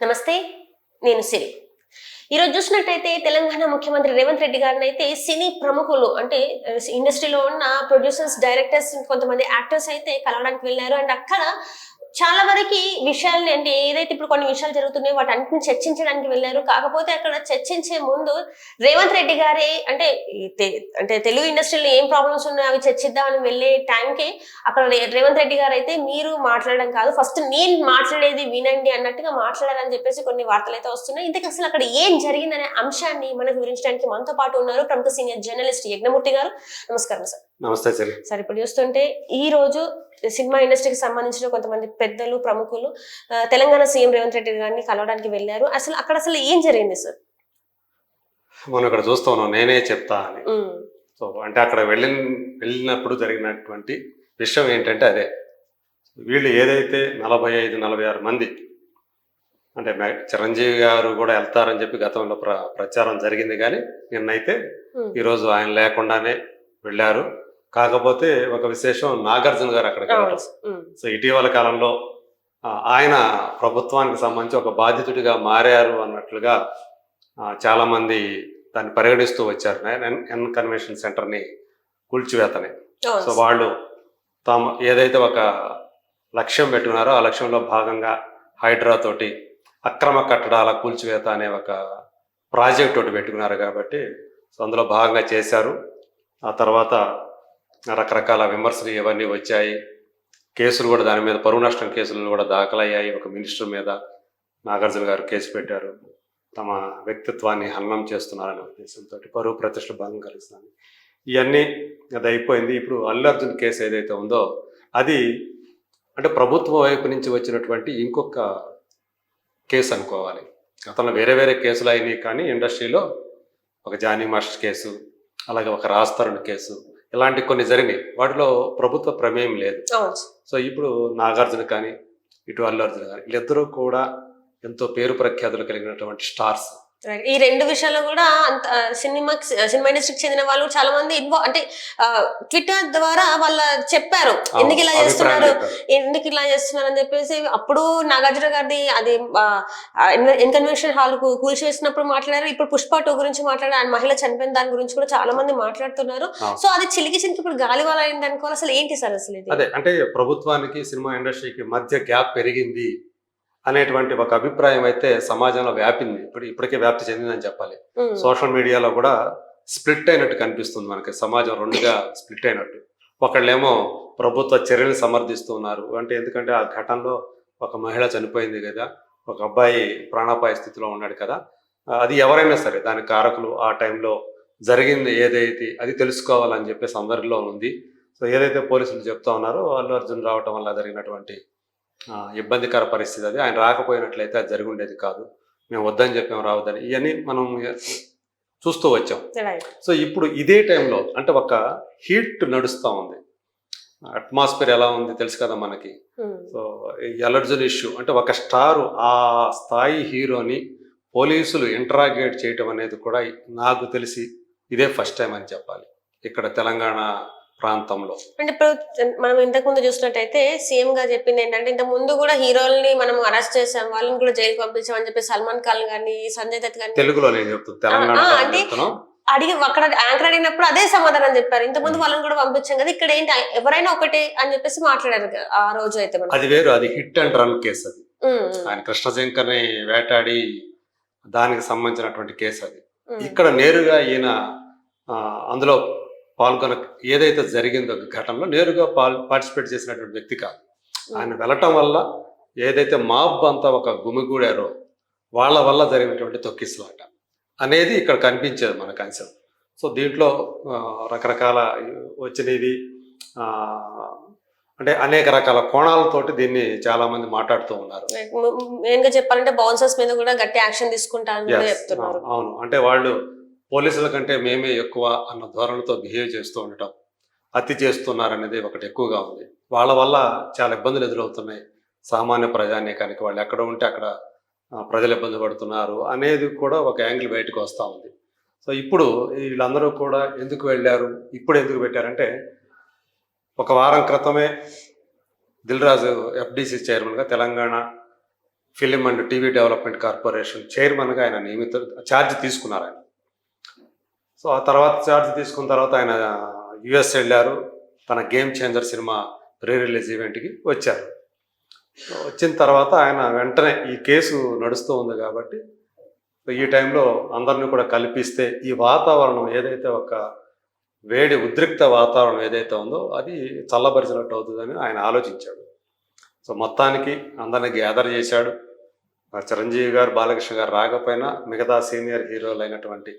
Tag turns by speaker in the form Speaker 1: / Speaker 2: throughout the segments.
Speaker 1: నమస్తే నేను సిరి. ఈరోజు చూసినట్టయితే తెలంగాణ ముఖ్యమంత్రి రేవంత్ రెడ్డి గారిని అయితే సినీ ప్రముఖులు అంటే ఇండస్ట్రీలో ఉన్న ప్రొడ్యూసర్స్ డైరెక్టర్స్ కొంతమంది యాక్టర్స్ అయితే కలవడానికి వెళ్ళారు. అండ్ అక్కడ చాలా వరకు విషయాలు అంటే ఏదైతే ఇప్పుడు కొన్ని విషయాలు జరుగుతున్నాయో వాటి అన్నింటిని చర్చించడానికి వెళ్ళారు. కాకపోతే అక్కడ చర్చించే ముందు రేవంత్ రెడ్డి గారే అంటే అంటే తెలుగు ఇండస్ట్రీలో ఏం ప్రాబ్లమ్స్ ఉన్నాయో అవి చర్చిద్దామని వెళ్ళే టైంకి అక్కడ రేవంత్ రెడ్డి గారు అయితే మీరు మాట్లాడడం కాదు ఫస్ట్ నేను మాట్లాడేది వినండి అన్నట్టుగా మాట్లాడాలని చెప్పేసి కొన్ని వార్తలు అయితే వస్తున్నాయి. ఇంతకు అసలు అక్కడ ఏం జరిగిందనే అంశాన్ని మనకు వివరించడానికి మనతో పాటు ఉన్నారు ప్రముఖ సీనియర్ జర్నలిస్ట్ యజ్ఞమూర్తి గారు. నమస్కారం సార్.
Speaker 2: నమస్తే సరే.
Speaker 1: సార్ ఇప్పుడు చూస్తుంటే ఈ రోజు సినిమా ఇండస్ట్రీకి సంబంధించిన కొంతమంది పెద్దలు ప్రముఖులు తెలంగాణ సీఎం రేవంత్ రెడ్డి గారిని కలవడానికి వెళ్ళారు. అసలు అక్కడ అసలు ఏం జరిగింది సార్?
Speaker 2: మనం ఇక్కడ చూస్తూ ఉన్నాం నేనే చెప్తా అని. సో అంటే అక్కడ వెళ్ళిన వెళ్ళినప్పుడు జరిగినటువంటి విషయం ఏంటంటే అదే. వీళ్ళు ఏదైతే నలభై ఐదు నలభై ఆరు మంది అంటే చిరంజీవి గారు కూడా వెళ్తారని చెప్పి గతంలో ప్ర ప్రచారం జరిగింది కానీ నిన్నైతే ఈరోజు ఆయన లేకుండానే వెళ్ళారు. కాకపోతే ఒక విశేషం నాగార్జున గారు
Speaker 1: ఉమ్,
Speaker 2: సో ఇటీవల కాలంలో ఆయన ప్రభుత్వానికి సంబంధించి ఒక బాధితుడిగా మారారు అన్నట్లుగా చాలా మంది దాన్ని పరిగణిస్తూ వచ్చారు. ఎన్ కన్వెన్షన్ సెంటర్ని కూల్చివేతని. సో వాళ్ళు తాము ఏదైతే ఒక లక్ష్యం పెట్టుకున్నారో ఆ లక్ష్యంలో భాగంగా హైడ్రా తోటి అక్రమ కట్టడాల కూల్చివేత అనే ఒక ప్రాజెక్ట్ ఒకటి పెట్టుకున్నారు కాబట్టి సో అందులో భాగంగా చేశారు. ఆ తర్వాత రకరకాల విమర్శలు ఇవన్నీ వచ్చాయి. కేసులు కూడా దాని మీద పరువు నష్టం కేసులు కూడా దాఖలయ్యాయి. ఒక మినిస్టర్ మీద నాగార్జున గారు కేసు పెట్టారు. తమ వ్యక్తిత్వాన్ని హననం చేస్తున్నారనే ఉద్దేశంతో పరువు ప్రతిష్ట భంగం కలిగిస్తున్నాను ఇవన్నీ అది అయిపోయింది. ఇప్పుడు అల్లు అర్జున్ కేసు ఏదైతే ఉందో అది అంటే ప్రభుత్వం వైపు నుంచి వచ్చినటువంటి ఇంకొక కేసు అనుకోవాలి. గతంలో వేరే వేరే కేసులు అయినాయి కానీ ఇండస్ట్రీలో ఒక జానీ మాస్టర్ కేసు అలాగే ఒక రాస్తరుణ్ కేసు ఇలాంటి కొన్ని జరిగినాయి వాటిలో ప్రభుత్వ ప్రమేయం లేదు. సో ఇప్పుడు నాగార్జున కానీ ఇటు అల్లు అర్జున్ కానీ వీళ్ళిద్దరూ కూడా ఎంతో పేరు ప్రఖ్యాతులు కలిగినటువంటి స్టార్స్.
Speaker 1: ఈ రెండు విషయాల్లో కూడా అంత సినిమా సినిమా ఇండస్ట్రీకి చెందిన వాళ్ళు చాలా మంది ఇన్వా అంటే ట్విట్టర్ ద్వారా వాళ్ళ చెప్పారు. ఎందుకు ఇలా చేస్తున్నారు? ఎందుకు ఇలా చేస్తున్నారు? అని చెప్పేసి అప్పుడు నాగార్జున గారిది అది ఇన్కన్వెన్షన్ హాల్కు కూల్చివేసినప్పుడు మాట్లాడారు. ఇప్పుడు పుష్ప టూ గురించి మాట్లాడారు. ఆయన మహిళ చనిపోయిన దాని గురించి కూడా చాలా మంది మాట్లాడుతున్నారు. సో అది చిలికి చిలికి ఇప్పుడు గాలివాల అయింది అనుకోవాలి. అసలు ఏంటి సార్ అసలు ఇది?
Speaker 2: అదే అంటే ప్రభుత్వానికి సినిమా ఇండస్ట్రీకి మధ్య గ్యాప్ పెరిగింది. అనేటువంటి ఒక అభిప్రాయం అయితే సమాజంలో వ్యాపింది. ఇప్పుడు ఇప్పటికే వ్యాప్తి చెందిందని చెప్పాలి. సోషల్ మీడియాలో కూడా స్ప్లిట్ అయినట్టు కనిపిస్తుంది మనకి. సమాజం రెండుగా స్ప్లిట్ అయినట్టు. ఒకళ్ళేమో ప్రభుత్వ చర్యలు సమర్థిస్తూ ఉన్నారు. అంటే ఎందుకంటే ఆ ఘటనలో ఒక మహిళ చనిపోయింది కదా. ఒక అబ్బాయి ప్రాణాపాయ స్థితిలో ఉన్నాడు కదా. అది ఎవరైనా సరే దాని కారకులు ఆ టైంలో జరిగింది ఏదైతే అది తెలుసుకోవాలని చెప్పేసి అందరిలో ఉంది. సో ఏదైతే పోలీసులు చెప్తా ఉన్నారో అల్లు అర్జున్ రావటం వల్ల జరిగినటువంటి ఇబ్బందికర పరిస్థితి అది. ఆయన రాకపోయినట్లయితే అది జరిగి ఉండేది కాదు. మేము వద్దని చెప్పాము రావద్దని. ఇవన్నీ మనం చూస్తూ వచ్చాం. సో ఇప్పుడు ఇదే టైంలో అంటే ఒక హీట్ నడుస్తూ ఉంది. అట్మాస్ఫియర్ ఎలా ఉంది తెలుసు కదా మనకి?
Speaker 1: ఉమ్,
Speaker 2: సో ఈ అలర్జున్ ఇష్యూ అంటే ఒక స్టార్ ఆ స్థాయి హీరోని పోలీసులు ఇంటరాగేట్ చేయటం అనేది కూడా నాకు తెలిసి ఇదే ఫస్ట్ టైం అని చెప్పాలి. ఇక్కడ తెలంగాణ ప్రాంతంలో.
Speaker 1: అంటే ఇప్పుడు మనం ఇంతకు ముందు చూసినట్టయితే సీఎం గా చెప్పింది ఏంటంటే ఇంత ముందు కూడా హీరోల్ని మనం అరెస్ట్ చేసాం వాళ్ళని కూడా జైలుకి పంపించాం అని చెప్పి సల్మాన్ ఖాన్ గాని సంజయ్ దత్ గాని
Speaker 2: తెలుగులో నేను చెప్తాను తెలంగాణ
Speaker 1: అంటే- అడిగి అక్కడ యాంకర్ అడిగినప్పుడు అదే సమాధానం చెప్పారు. ఇంత ముందు వాళ్ళని కూడా పంపించాం కదా ఇక్కడ ఏంటి ఎవరైనా ఒకటే అని చెప్పేసి మాట్లాడారు ఆ రోజు అయితే
Speaker 2: అది వేరు అది హిట్ అండ్ రన్ కేసు అది. ఆయన కృష్ణశంకర్ని వేటాడి దానికి సంబంధించినటువంటి కేసు అది. ఇక్కడ నేరుగా ఈయన అందులో పాల్గొన ఏదైతే జరిగిందో ఘటనలో నేరుగా పాల్ పార్టిసిపేట్ చేసినటువంటి వ్యక్తి కాదు. ఆయన వెళ్ళటం వల్ల ఏదైతే మాబ్ అంతా ఒక గుమిగూడారో వాళ్ళ వల్ల జరిగినటువంటి తొక్కిసలాట అనేది ఇక్కడ కనిపించేది మన కాన్సెప్ట్. సో దీంట్లో రకరకాల వచ్చినవి అంటే అనేక రకాల కోణాలతోటి దీన్ని చాలా మంది మాట్లాడుతూ ఉన్నారు.
Speaker 1: మెయిన్గా చెప్పాలంటే బౌన్సర్స్ మీద కూడా గట్టి యాక్షన్ చెప్తున్నారు.
Speaker 2: అవును. అంటే వాళ్ళు పోలీసుల కంటే మేమే ఎక్కువ అన్న ధోరణితో బిహేవ్ చేస్తూ ఉండటం అతి చేస్తున్నారు అనేది ఒకటి ఎక్కువగా ఉంది. వాళ్ళ వల్ల చాలా ఇబ్బందులు ఎదురవుతున్నాయి. సామాన్య ప్రజానీకానికి వాళ్ళు ఎక్కడ ఉంటే అక్కడ ప్రజలు ఇబ్బంది పడుతున్నారు అనేది కూడా ఒక యాంగిల్ బయటకు వస్తూ ఉంది. సో ఇప్పుడు వీళ్ళందరూ కూడా ఎందుకు వెళ్ళారు ఇప్పుడు ఎందుకు పెట్టారంటే ఒక వారం క్రితమే దిల్ రాజు ఎఫ్డిసి చైర్మన్గా Telangana film and TV development corporation చైర్మన్గా ఆయన నియమిత ఛార్జ్ తీసుకున్నారు ఆయన. సో ఆ తర్వాత ఛార్జ్ తీసుకున్న తర్వాత ఆయన యుఎస్ వెళ్ళారు. తన game changer cinema pre release ఈవెంట్కి వచ్చారు. వచ్చిన తర్వాత ఆయన వెంటనే ఈ కేసు నడుస్తూ ఉంది కాబట్టి ఈ టైంలో అందరినీ కూడా కల్పిస్తే ఈ వాతావరణం ఏదైతే ఒక వేడి ఉద్రిక్త వాతావరణం ఏదైతే ఉందో అది చల్లబరిచినట్టు అవుతుందని ఆయన ఆలోచించాడు. సో మొత్తానికి అందరిని గ్యాదర్ చేశాడు. చిరంజీవి గారు బాలకృష్ణ గారు రాకపోయినా మిగతా సీనియర్ హీరోలు అయినటువంటి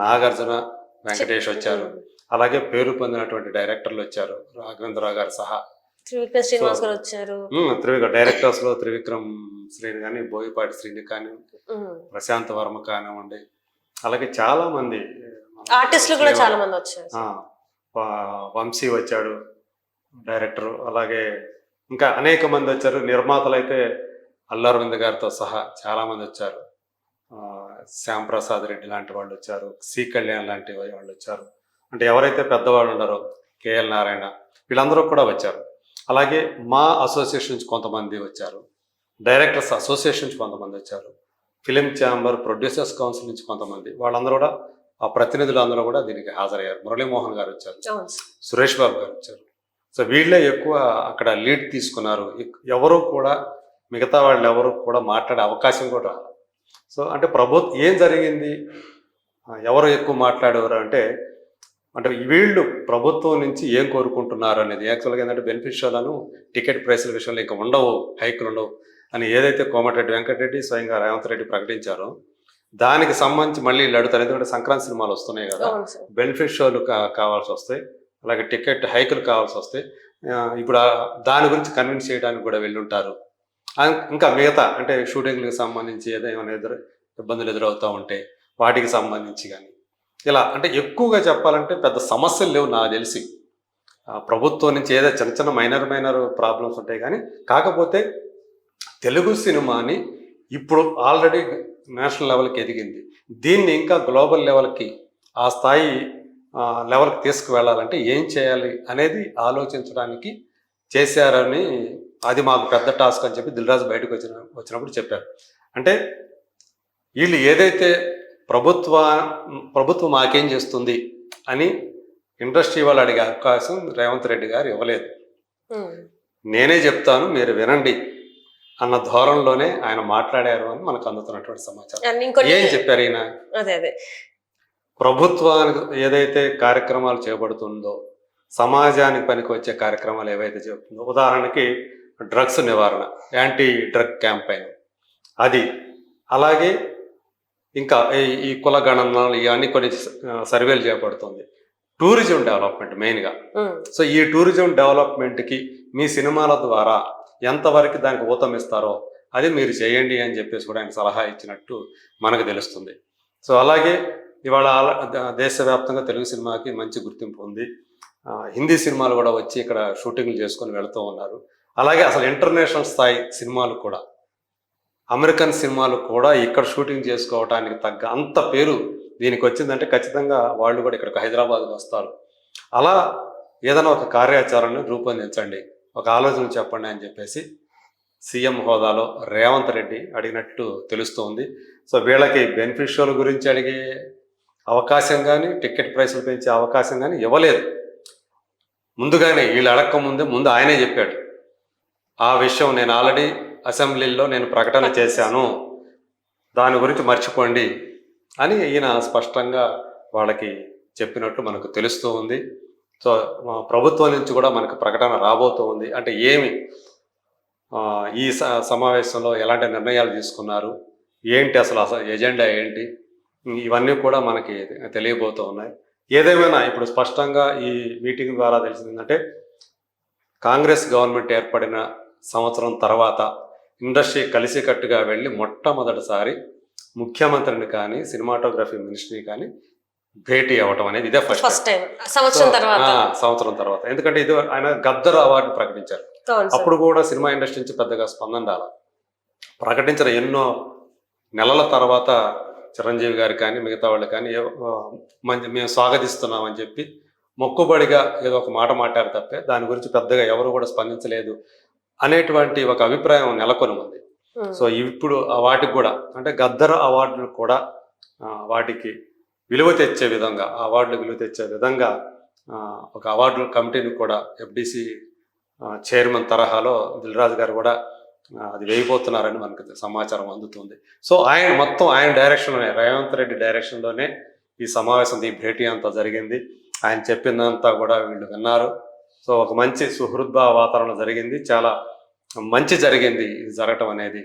Speaker 2: నాగార్జున వెంకటేష్ వచ్చారు. అలాగే పేరు పొందినటువంటి డైరెక్టర్లు వచ్చారు. రాఘవేంద్రరావు గారు సహా.
Speaker 1: త్రివిక్రమ్ శ్రీనివాస్ గారు వచ్చారు.
Speaker 2: త్రివిక్రమ్ డైరెక్టర్స్లో త్రివిక్రమ్ శ్రీని కానీ బోయపాటి శ్రీని కానీ. ప్రశాంత్ వర్మ కానివ్వండి. అలాగే చాలా మంది
Speaker 1: ఆర్టిస్టులు కూడా చాలా మంది వచ్చారు.
Speaker 2: వంశీ వచ్చాడు డైరెక్టర్. అలాగే ఇంకా అనేక మంది వచ్చారు. నిర్మాతలు అయితే అల్లు అరవింద్ గారితో సహా చాలా మంది వచ్చారు. ఆ, శ్యామ్ ప్రసాద్ రెడ్డి లాంటి వాళ్ళు వచ్చారు సి కళ్యాణ్ లాంటి వాళ్ళు వచ్చారు. అంటే ఎవరైతే పెద్దవాళ్ళు ఉన్నారో కేఎల్ నారాయణ వీళ్ళందరూ కూడా వచ్చారు. అలాగే మా అసోసియేషన్ నుంచి కొంతమంది వచ్చారు. డైరెక్టర్స్ అసోసియేషన్ నుంచి కొంతమంది వచ్చారు. ఫిలిం ఛాంబర్ ప్రొడ్యూసర్స్ కౌన్సిల్ నుంచి కొంతమంది. వాళ్ళందరూ కూడా ఆ ప్రతినిధులు అందరూ కూడా దీనికి హాజరయ్యారు. మురళీమోహన్ గారు వచ్చారు. సురేష్ బాబు గారు వచ్చారు. సో వీళ్ళే ఎక్కువ అక్కడ లీడ్ తీసుకున్నారు. ఎవరు కూడా మిగతా వాళ్ళు ఎవరు కూడా మాట్లాడే అవకాశం కూడా రాలేదు. సో అంటే ప్రభుత్వం ఏం జరిగింది? ఎవరు ఎక్కువ మాట్లాడేవారు అంటే అంటే వీళ్ళు ప్రభుత్వం నుంచి ఏం కోరుకుంటున్నారు అనేది. యాక్చువల్గా ఏంటంటే బెనిఫిషియలను టికెట్ ప్రైసుల విషయంలో ఇంకా ఉండవు హైకులు ఉండవు అని ఏదైతే కోమటిరెడ్డి వెంకటరెడ్డి స్వయంగా రేవంత్ రెడ్డి ప్రకటించారో దానికి సంబంధించి మళ్ళీ వీళ్ళు అడుగుతారు. ఎందుకంటే సంక్రాంతి సినిమాలు వస్తున్నాయి కదా. బెనిఫిట్ షోలు కావాల్సి వస్తాయి అలాగే టికెట్ హైకులు కావాల్సి వస్తాయి ఇప్పుడు దాని గురించి కన్విన్స్ చేయడానికి కూడా వెళ్ళుంటారు ఇంకా మిగతా అంటే షూటింగ్లకు సంబంధించి ఏదైనా ఎదురు ఇబ్బందులు ఎదురవుతూ ఉంటే వాటికి సంబంధించి కానీ ఇలా అంటే ఎక్కువగా చెప్పాలంటే పెద్ద సమస్యలు లేవు నాకు తెలిసి. ప్రభుత్వం నుంచి ఏదో చిన్న చిన్న మైనర్ మైనర్ ప్రాబ్లమ్స్ ఉంటాయి కానీ కాకపోతే తెలుగు సినిమాని ఇప్పుడు ఆల్రెడీ నేషనల్ లెవెల్కి ఎదిగింది. దీన్ని ఇంకా గ్లోబల్ లెవెల్కి ఆ స్థాయి లెవెల్కి తీసుకువెళ్ళాలంటే ఏం చేయాలి అనేది ఆలోచించడానికి చేశారని అది మాకు పెద్ద టాస్క్ అని చెప్పి దిల్రాజు బయటకు వచ్చిన వచ్చినప్పుడు చెప్పారు. అంటే వీళ్ళు ఏదైతే ప్రభుత్వ ప్రభుత్వం మాకేం చేస్తుంది అని ఇండస్ట్రీ వాళ్ళు అడిగే అవకాశం రేవంత్ రెడ్డి గారు ఇవ్వలేదు. నేనే చెప్తాను మీరు వినండి అన్న ధోరణిలోనే ఆయన మాట్లాడారు అని మనకు అందుతున్నటువంటి సమాచారం. ఏం చెప్పారు ఈయన? ప్రభుత్వానికి ఏదైతే కార్యక్రమాలు చేపడుతుందో సమాజానికి పనికి వచ్చే కార్యక్రమాలు ఏవైతే చెబుతుందో ఉదాహరణకి డ్రగ్స్ నివారణ యాంటీ డ్రగ్ క్యాంపెయిన్. అది. అలాగే ఇంకా ఈ- ఈ కుల గణనలు ఇవన్నీ కొన్ని సర్వేలు చేపడుతుంది. టూరిజం డెవలప్మెంట్ మెయిన్గా. సో ఈ టూరిజం డెవలప్మెంట్కి మీ సినిమాల ద్వారా ఎంతవరకు దానికి ఊతమిస్తారో అది మీరు చేయండి అని చెప్పేసి కూడా ఆయన సలహా ఇచ్చినట్టు మనకు తెలుస్తుంది. సో అలాగే ఇవాళ దేశవ్యాప్తంగా తెలుగు సినిమాకి మంచి గుర్తింపు ఉంది. హిందీ సినిమాలు కూడా వచ్చి ఇక్కడ షూటింగ్లు చేసుకొని వెళుతూ ఉన్నారు. అలాగే అసలు ఇంటర్నేషనల్ స్థాయి సినిమాలు కూడా అమెరికన్ సినిమాలు కూడా ఇక్కడ షూటింగ్ చేసుకోవడానికి తగ్గ అంత పేరు దీనికి వచ్చిందంటే ఖచ్చితంగా వాళ్ళు కూడా ఇక్కడికి హైదరాబాద్కి వస్తారు. అలా ఏదైనా ఒక కార్యాచరణను రూపొందించండి. ఒక ఆలోచన చెప్పండి అని చెప్పేసి సీఎం హోదాలో రేవంత్ రెడ్డి అడిగినట్టు తెలుస్తోంది. సో వీళ్ళకి బెనిఫిషియల్ గురించి అడిగే అవకాశం కానీ టికెట్ ప్రైసులు పెంచే అవకాశం కానీ ఇవ్వలేదు. ముందుగానే వీళ్ళు అడక్క ముందే ముందు ఆయనే చెప్పాడు. ఆ విషయం నేను ఆల్రెడీ అసెంబ్లీలో నేను ప్రకటన చేశాను. దాని గురించి మర్చిపోండి అని ఈయన స్పష్టంగా వాళ్ళకి చెప్పినట్టు మనకు తెలుస్తూ ఉంది. సో మా ప్రభుత్వం నుంచి కూడా మనకు ప్రకటన రాబోతూ ఉంది. అంటే ఏమి ఈ స- సమావేశంలో ఎలాంటి నిర్ణయాలు తీసుకున్నారు? ఏంటి అసలు అసలు ఎజెండా ఏంటి? ఇవన్నీ కూడా మనకి తెలియబోతూ ఉన్నాయి. ఏదేమైనా ఇప్పుడు స్పష్టంగా ఈ మీటింగ్ ద్వారా తెలిసిందంటే కాంగ్రెస్ గవర్నమెంట్ ఏర్పడిన సంవత్సరం తర్వాత ఇండస్ట్రీ కలిసికట్టుగా వెళ్ళి మొట్టమొదటిసారి ముఖ్యమంత్రిని కానీ సినిమాటోగ్రఫీ మినిస్ట్రీ కానీ భేటీ అవ్వటం అనేది ఇదే ఫస్ట్
Speaker 1: సంవత్సరం తర్వాత.
Speaker 2: సంవత్సరం తర్వాత. ఎందుకంటే ఇది ఆయన గద్దర్ అవార్డు ప్రకటించారు. అప్పుడు కూడా సినిమా ఇండస్ట్రీ నుంచి పెద్దగా స్పందన రాల. ప్రకటించిన ఎన్నో నెలల తర్వాత చిరంజీవి గారు కానీ మిగతా వాళ్ళు కానీ మంచి మేము స్వాగతిస్తున్నామని చెప్పి మొక్కుబడిగా ఏదో ఒక మాట మాట్లాడారు తప్పే. దాని గురించి పెద్దగా ఎవరు కూడా స్పందించలేదు. అనేటువంటి ఒక అభిప్రాయం నెలకొని ఉంది. సో ఇప్పుడు వాటికి కూడా అంటే గద్దర్ అవార్డులు కూడా వాటికి విలువ తెచ్చే విధంగా అవార్డులు విలువ తెచ్చే విధంగా ఒక అవార్డుల కమిటీని కూడా ఎఫ్డిసి చైర్మన్ తరహాలో దిల్రాజు గారు కూడా అది వేయబోతున్నారని మనకు సమాచారం అందుతుంది. సో ఆయన మొత్తం ఆయన డైరెక్షన్లోనే రేవంత్ రెడ్డి డైరెక్షన్లోనే ఈ సమావేశం ఈ భేటీ అంతా జరిగింది. ఆయన చెప్పిందంతా కూడా వీళ్ళు విన్నారు. సో ఒక మంచి సుహృద్భావ వాతావరణం జరిగింది. చాలా మంచి జరిగింది ఇది జరగటం అనేది.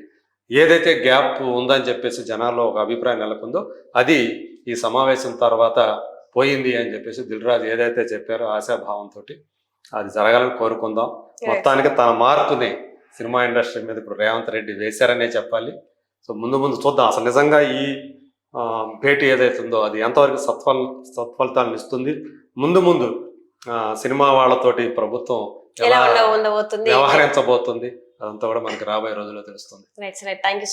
Speaker 2: ఏదైతే గ్యాప్ ఉందని చెప్పేసి జనాల్లో ఒక అభిప్రాయం నెలకొందో అది ఈ సమావేశం తర్వాత పోయింది అని చెప్పేసి దిల్రాజు ఏదైతే చెప్పారో ఆశాభావంతో అది జరగాలని కోరుకుందాం. మొత్తానికి తన మార్పుని సినిమా ఇండస్ట్రీ మీద ఇప్పుడు రేవంత్ రెడ్డి వేశారనే చెప్పాలి. సో ముందు ముందు చూద్దాం. అసలు నిజంగా ఈ భేటీ ఏదైతే ఉందో అది ఎంతవరకు సత్ఫల సత్ఫలితాలను ఇస్తుంది? ముందు ముందు సినిమా వాళ్ళతోటి ప్రభుత్వం
Speaker 1: ఎలా
Speaker 2: వ్యవహరించబోతుంది అదంతా కూడా మనకి రాబోయే రోజుల్లో తెలుస్తుంది.
Speaker 1: Right right thank you